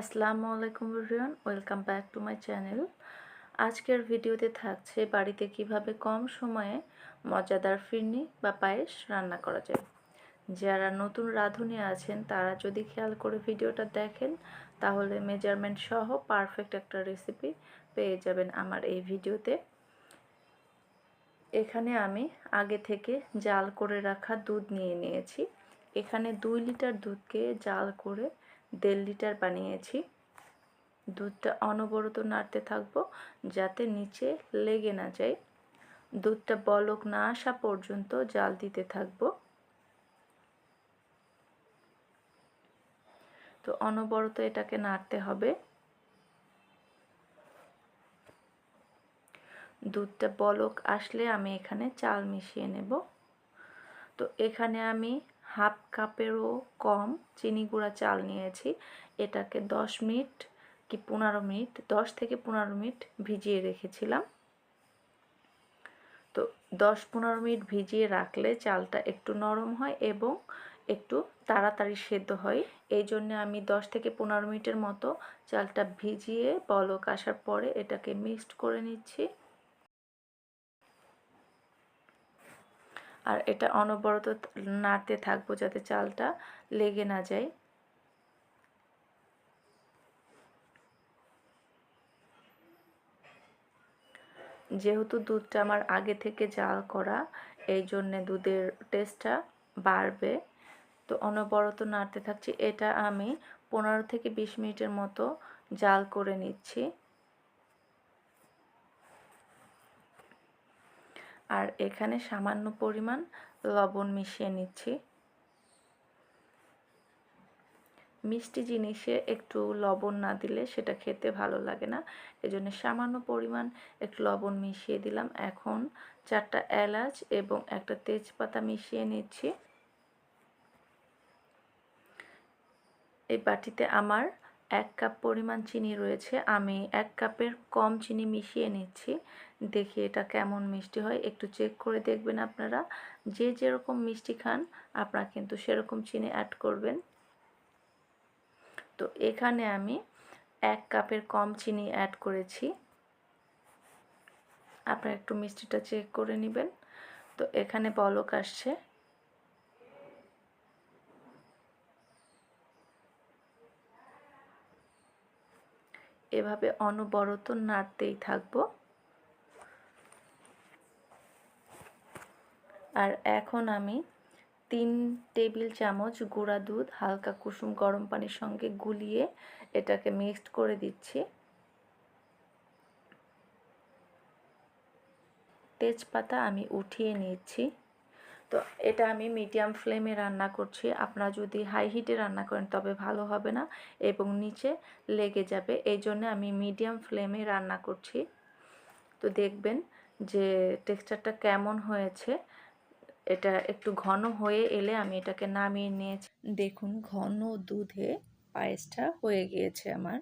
আসসালামু আলাইকুম everyone welcome back to my channel আজকের ভিডিওতে থাকছে বাড়িতে কীভাবে কম সময়ে মজাদার ফিরনি বা পায়েস রান্না করা যায়। যারা নতুন রাঁধুনি আছেন, তারা যদি খেয়াল করে ভিডিওটা দেখেন, তাহলে মেজারমেন্ট সহ পারফেক্ট একটা রেসিপি পেয়ে যাবেন আমার এই ভিডিওতে। এখানে আমি আগে থেকে জাল করে রাখা দুধ নিয়ে নিয়েছি। এখানে দুই লিটার দুধকে জাল করে দেড় লিটার বানিয়েছি। দুধটা অনবরত নাড়তে থাকব যাতে নিচে লেগে না যায়। দুধটা বলক না আসা পর্যন্ত জাল দিতে থাকব। তো অনবরত এটাকে নাড়তে হবে। দুধটা বলক আসলে আমি এখানে চাল মিশিয়ে নেব। তো এখানে আমি হাফ কাপেরও কম চিনি গুঁড়া চাল নিয়েছি। এটাকে দশ মিনিট কি পনেরো মিনিট, দশ থেকে পনেরো মিনিট ভিজিয়ে রেখেছিলাম। তো দশ পনেরো মিনিট ভিজিয়ে রাখলে চালটা একটু নরম হয় এবং একটু তাড়াতাড়ি সেদ্ধ হয়। এই জন্য আমি দশ থেকে পনেরো মিনিটের মতো চালটা ভিজিয়ে বলক আসার পরে এটাকে মিক্সড করে নিচ্ছি। আর এটা অনবরত নাড়তে থাকব যাতে চালটা লেগে না যায়। যেহেতু দুধটা আমার আগে থেকে জাল করা, এই জন্যে দুধের টেস্টটা বাড়বে। তো অনবরত নাড়তে থাকছি। এটা আমি পনেরো থেকে বিশ মিনিটের মতো জাল করে নিচ্ছি। আর এখানে সামান্য পরিমাণ লবণ মিশিয়ে নিচ্ছি। মিষ্টি জিনিসে একটু লবণ না দিলে সেটা খেতে ভালো লাগে না। এজন্য সামান্য পরিমাণ একটু লবণ মিশিয়ে দিলাম। এখন চারটা এলাচ এবং একটা তেজপাতা মিশিয়ে নিচ্ছি। এই বাটিতে আমার এক কাপ পরিমাণ চিনি রয়েছে। আমি এক কাপের কম চিনি মিশিয়ে নিচ্ছি। দেখি এটা কেমন মিষ্টি হয়। একটু চেক করে দেখবেন আপনারা। যে যেরকম মিষ্টি খান, আপনারা কিন্তু সেরকম চিনি অ্যাড করবেন। তো এখানে আমি এক কাপের কম চিনি অ্যাড করেছি। আপনারা একটু মিষ্টিটা চেক করে নেবেন। তো এখানে বলক আসছে। এভাবে অনবরত নাড়তেই থাকব। আর এখন আমি তিন টেবিল চামচ গুঁড়া দুধ, হালকা কুসুম গরম পানির সঙ্গে গুলিয়ে এটাকে মিক্সড করে দিচ্ছি। তেজপাতা আমি উঠিয়ে নিচ্ছি। তো এটা আমি মিডিয়াম ফ্লেমে রান্না করছি। আপনারা যদি হাই হিটে রান্না করেন, তবে ভালো হবে না এবং নিচে লেগে যাবে। এই জন্য আমি মিডিয়াম ফ্লেমে রান্না করছি। তো দেখবেন যে টেক্সচারটা কেমন হয়েছে। এটা একটু ঘন হয়ে এলে আমি এটাকে নামিয়ে নিয়েছি। দেখুন, ঘন দুধে পায়েসটা হয়ে গিয়েছে আমার।